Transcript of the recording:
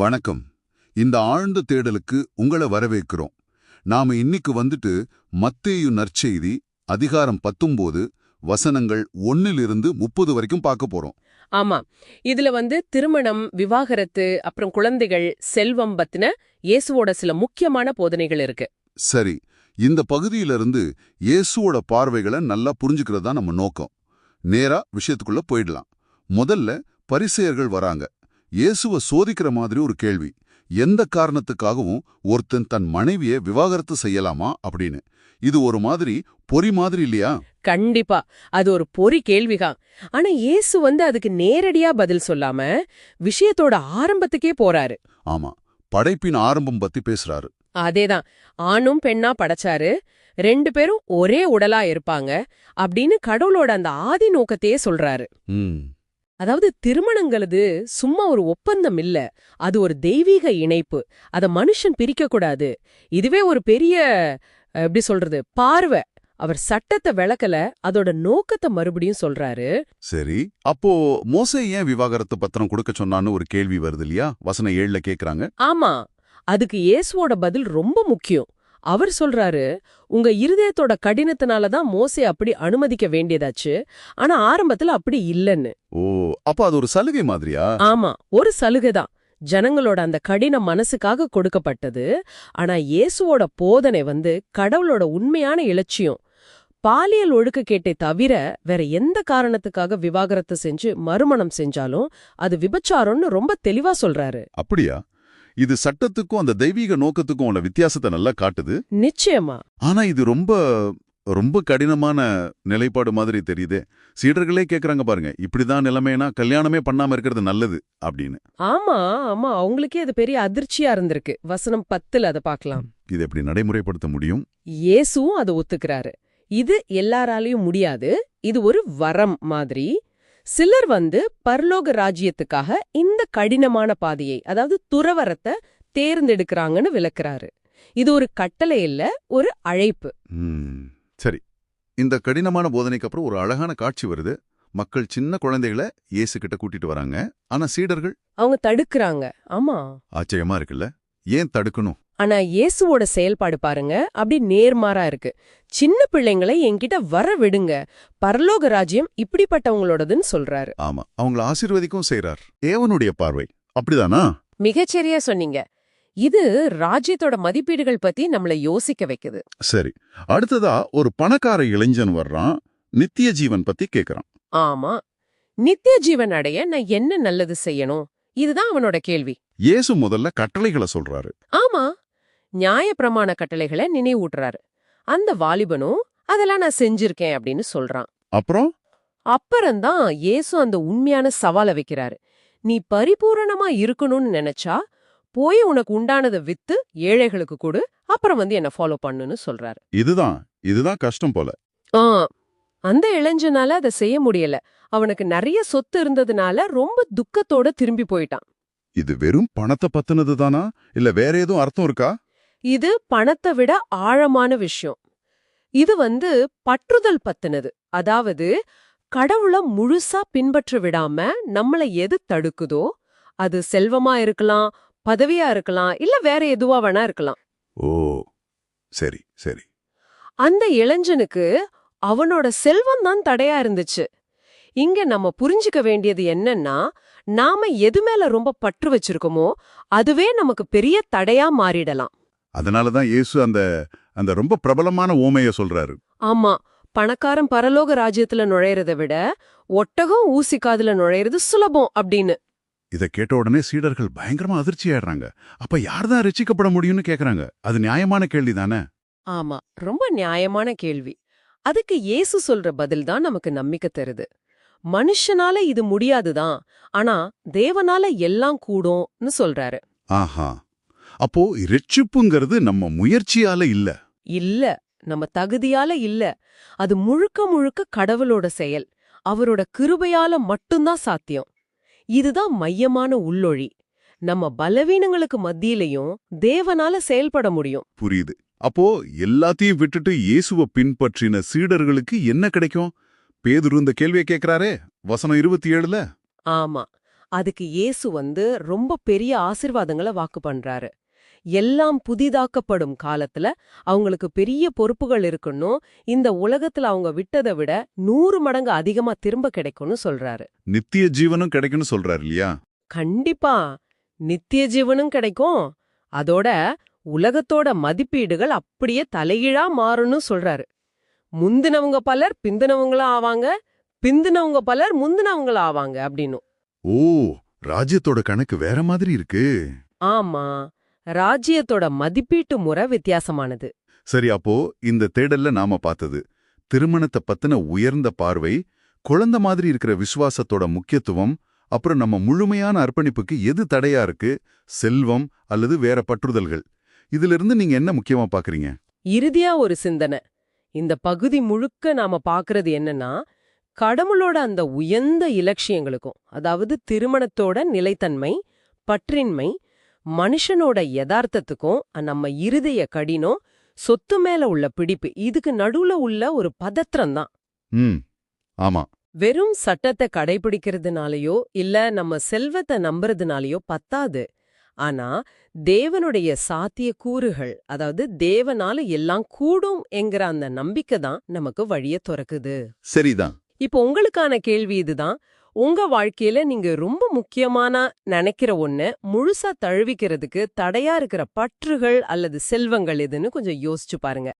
வணக்கம். இந்த ஆழ்ந்த தேடலுக்கு உங்களை வரவேற்கிறோம். நாம இன்னைக்கு வந்துட்டு மத்தேயு நற்செய்தி அதிகாரம் பத்தொம்போது வசனங்கள் ஒன்னிலிருந்து முப்பது வரைக்கும் பார்க்க போறோம். ஆமா. இதுல வந்து திருமணம் விவாகரத்து அப்புறம் குழந்தைகள் செல்வம் பத்தின இயேசுவோட சில முக்கியமான போதனைகள் இருக்கு. சரி. இந்த பகுதியிலிருந்து இயேசுவோட பார்வைகளை நல்லா புரிஞ்சுக்கிறது தான் நம்ம நோக்கம். நேரா விஷயத்துக்குள்ள போயிடலாம். முதல்ல பரிசேயர்கள் வராங்க. இயேசுவை சோதிக்கிற மாதிரி ஒரு கேள்வி. எந்த காரணத்துக்காகவும் ஒருத்தன் தன் மனைவியை விவாகரத்து செய்யலாமா அப்படின்னு. இது ஒரு மாதிரி பொறி மாதிரி இல்லையா? கண்டிப்பா. அது ஒரு பொறி கேள்விதான். ஆனா இயேசு வந்து அதுக்கு நேரடியா பதில் சொல்லாம விஷயத்தோட ஆரம்பத்துக்கே போறாரு. ஆமா. படைப்பின் ஆரம்பம் பத்தி பேசுறாரு. அதேதான். ஆணும் பெண்ணா படைச்சாரு. ரெண்டு பேரும் ஒரே உடலா இருப்பாங்க அப்படின்னு கடவுளோட அந்த ஆதி நோக்கத்தையே சொல்றாரு. அதாவது திருமணங்கிறது சும்மா ஒரு ஒப்பந்தம் இல்ல. அது ஒரு தெய்வீக இணைப்பு. அத மனுஷன் பிரிக்க கூடாது. இதுவே ஒரு பெரிய எப்படி சொல்றது பார்வை. அவர் சட்டத்தை விளக்கல அதோட நோக்கத்தை மறுபடியும் சொல்றாரு. சரி அப்போ மோசே ஏன் விவாகரத்து பத்திரம் கொடுக்க சொன்னான்னு ஒரு கேள்வி வருது இல்லையா? வசனம் ஏழுல கேக்குறாங்க. ஆமா அதுக்கு இயேசுவோட பதில் ரொம்ப முக்கியம். அவர் சொல்றாரு உங்க இருதயத்தோட கடினத்தினால தான் மோசே அப்படி அனுமதிக்க வேண்டியதாச்சு ஆனா ஆரம்பத்துல அப்படி இல்லைன்னு. ஓ அப்ப அது ஒரு சலுகை மாதிரியா? ஆமா ஒரு சலுகை தான். ஜனங்களோட அந்த கடின மனசுக்காக கொடுக்கப்பட்டது. ஆனா இயேசுவோட போதனை வந்து கடவுளோட உண்மையான இலட்சியம். பாலியல் ஒழுக்கக்கேட்டை தவிர வேற எந்த காரணத்துக்காக விவாகரத்து செஞ்சு மறுமணம் செஞ்சாலும் அது விபச்சாரம்னு ரொம்ப தெளிவா சொல்றாரு. அப்படியா? இது சட்டத்துக்கும் அந்த தெய்வீக நோக்கத்துக்கும் உள்ள வித்தியாசத்தை நல்லா காட்டுது. நிச்சயமா. ஆனா இது ரொம்ப ரொம்ப கடினமான நிலைப்பாடு மாதிரி தெரியுதே. சீடர்களே கேக்குறாங்க பாருங்க இப்படிதான் நிலைமைனா கல்யாணமே பண்ணாம இருக்கிறது நல்லது அப்படின்னு. ஆமா ஆமா அவங்களுக்கே அது பெரிய அதிர்ச்சியா இருந்திருக்கு. வசனம் பத்துல அதை பார்க்கலாம் இது எப்படி நடைமுறைப்படுத்த முடியும்? இயேசுவும் அதை ஒத்துக்கிறாரு. இது எல்லாராலையும் முடியாது. இது ஒரு வரம் மாதிரி. சிலர் வந்து பரலோக ராஜ்யத்துக்காக இந்த கடினமான பாதையை அதாவது துறவரத்தை தேர்ந்தெடுக்கறாங்கன்னு விளக்குறாரு. இது ஒரு கட்டளை இல்ல ஒரு அழைப்பு. சரி. இந்த கடினமான போதனைக்கு அப்புறம் ஒரு அழகான காட்சி வருது. மக்கள் சின்ன குழந்தைகளை இயேசு கிட்ட கூட்டிட்டு வராங்க. ஆனா சீடர்கள்? அவங்க தடுக்கறாங்க. ஆமா. ஆச்சரியமா இருக்குல்ல? ஏன் தடுக்கணும்? ஆனா இயேசுவோட செயல்பாடு பாருங்க அப்படி நேர்மாறா இருக்கு. சின்ன பிள்ளைங்களை என்கிட்ட வர விடுங்க. பரலோக ராஜ்யம் இப்படிப்பட்டவங்களோடதுன்னு சொல்றாரு. ஆமா அவங்கள ஆசீர்வதிக்கும் செய்றார். ஏவனுடைய பார்வை அப்படிதானா? மிகச்சரியா சொன்னீங்க. இது ராஜ்யத்தோட மதிப்பீடுகள் பத்தி நம்மள யோசிக்க வைக்குது. சரி அடுத்ததா ஒரு பணக்கார இளைஞன் வர்றான் நித்திய ஜீவன் பத்தி கேக்குறான். ஆமா. நித்திய ஜீவன் அடைய நான் என்ன நல்லது செய்யணும்? இதுதான் அவனோட கேள்வி. இயேசு முதல்ல கட்டளைகளை சொல்றாரு. ஆமா. நியாய பிரமாண கட்டளைகளை நினைவூட்டுறாரு. அந்த வாலிபனும் அதெல்லாம் நான் செஞ்சிருக்கேன் அப்படின்னு சொல்றான். அப்புறம்? அப்புறம்தான் இயேசு அந்த உண்மையான சவாலை வைக்கிறாரு. நீ பரிபூரணமா இருக்கணும்னு நினைச்சா போய் உனக்கு உண்டானதை வித்து ஏழைகளுக்கு கொடு அப்புறம் வந்து என்ன ஃபாலோ பண்ணுன்னு சொல்றாரு. இதுதான் இதுதான் கஷ்டம் போல. ஆ அந்த இளைஞனால அதை செய்ய முடியல. அவனுக்கு நிறைய சொத்து இருந்ததுனால ரொம்ப துக்கத்தோட திரும்பி போயிட்டான். இது வெறும் பணத்தை பத்தினது தானா இல்ல வேற எதுவும் அர்த்தம் இருக்கா? இது பணத்தை விட ஆழமான விஷயம். இது வந்து பற்றுதல் பத்தினது. அதாவது கடவுளை முழுசா பின்பற்ற விடாம நம்மள எது தடுக்குதோ அது செல்வமா இருக்கலாம் பதவியா இருக்கலாம் இல்ல வேற எதுவா வேணா இருக்கலாம். ஓ சரி சரி. அந்த இளைஞனுக்கு அவனோட செல்வம் தான் தடையா இருந்துச்சு. இங்க நம்ம புரிஞ்சுக்க வேண்டியது என்னன்னா நாம எது மேல ரொம்ப பற்று வச்சிருக்கோமோ அதுவே நமக்கு பெரிய தடையா மாறிடலாம். அதனாலதான் இயேசு அந்த அந்த ரொம்ப பிரபலமான ஓமைய சொல்றாரு. ஆமா பணக்காரன் பரலோக ராஜ்யத்துல நுழையறத விட ஒட்டகம் ஊசி காதுல நுழையிறது சுலபம் அப்படின்னு. இத கேட்ட உடனே சீடர்கள் பயங்கரமா அதிர்ச்சி ஆயிடுறாங்க. அப்ப யார்தான் ரட்சிக்கப்பட முடியும்னு கேக்குறாங்க? அது நியாயமான கேள்வி தானே ஆமா ரொம்ப நியாயமான கேள்வி. அதுக்கு இயேசு சொல்ற பதில் தான் நமக்கு நம்பிக்கை தருது. மனுஷனால இது முடியாதுதான் ஆனா தேவனால எல்லாம் கூடும்னு சொல்றாரு. ஆஹா. அப்போ ரட்சிப்புங்கிறது நம்ம முயற்சியால இல்ல. இல்ல நம்ம தகுதியால இல்ல. அது முழுக்க முழுக்க கடவுளோட செயல். அவரோட கிருபையால மட்டும்தான் சாத்தியம். இதுதான் மையமான உள்ளொழி நம்ம பலவீனங்களுக்கு மத்தியிலையும் தேவனால செயல்பட முடியும். புரியுது. அப்போ எல்லாத்தையும் விட்டுட்டு இயேசுவ பின்பற்றின சீடர்களுக்கு என்ன கிடைக்கும்? பேதுரு இந்த கேள்வியை கேக்குறாரே வசனம் இருபத்தி ஏழுல. ஆமா. அதுக்கு இயேசு வந்து ரொம்ப பெரிய ஆசிர்வாதங்களை வாக்கு பண்றாரு. எல்லாம் புதிதாக்கப்படும் காலத்துல அவங்களுக்கு பெரிய பொறுப்புகள் இருக்கணும். இந்த உலகத்துல அவங்க விட்டதை விட நூறு மடங்கு அதிகமா திரும்ப கிடைக்கும்னு சொல்றாரு. நித்திய ஜீவனும் கிடைக்கும்னு சொல்றாரு இல்லையா? கண்டிப்பா. நித்திய ஜீவனும் கிடைக்கும். அதோட உலகத்தோட மதிப்பீடுகள் அப்படியே தலைகீழா மாறும்னு சொல்றாரு. முந்தினவங்க பலர் பிந்தினவங்களா ஆவாங்க. பிந்தினவங்க பலர் முந்தினவங்களா ஆவாங்க அப்படின்னு. ஓ ராஜ்யத்தோட கணக்கு வேற மாதிரி இருக்கு. ஆமா. ராஜ்யத்தோட மதிப்பீட்டு முறை வித்தியாசமானது. சரி அப்போ இந்த தேடல்ல நாம பார்த்தது திருமணத்தை பத்தின உயர்ந்த பார்வை குழந்தை மாதிரி இருக்கிற விசுவாசத்தோட முக்கியத்துவம் அப்புறம் நம்ம முழுமையான அர்ப்பணிப்புக்கு எது தடையா இருக்கு செல்வம் அல்லது வேற பற்றுதல்கள். இதிலிருந்து நீங்க என்ன முக்கியமா பாக்குறீங்க இறுதியா ஒரு சிந்தனை. இந்த பகுதி முழுக்க நாம பாக்குறது என்னன்னா கடவுளோட அந்த உயர்ந்த இலட்சியங்களுக்கும் அதாவது திருமணத்தோட நிலைத்தன்மை பற்றின்மை மனுஷனோட யதார்த்தத்துக்கும் நம்ம இருதய கடினம் சொத்து மேல உள்ள பிடிப்பு இதுக்கு நடுவுல உள்ள ஒரு பதத்திரம் தான். ஆமா. வெறும் சட்டத்தை கடைபிடிக்கிறதுனாலயோ இல்ல நம்ம செல்வத்தை நம்புறதுனாலயோ பத்தாது. ஆனா தேவனுடைய சாத்திய கூறுகள் அதாவது தேவனால எல்லாம் கூடும் என்கிற அந்த நம்பிக்கை தான் நமக்கு வழிய திறக்குது. சரிதான். இப்போ உங்களுக்கான கேள்வி இதுதான். உங்க வாழ்க்கையில நீங்க ரொம்ப முக்கியமான நினைக்கிற ஒண்ணு முழுசா தழுவிக்கிறதுக்கு தடையா இருக்கிற பற்றுகள் அல்லது செல்வங்கள் எதுன்னு கொஞ்சம் யோசிச்சு பாருங்க.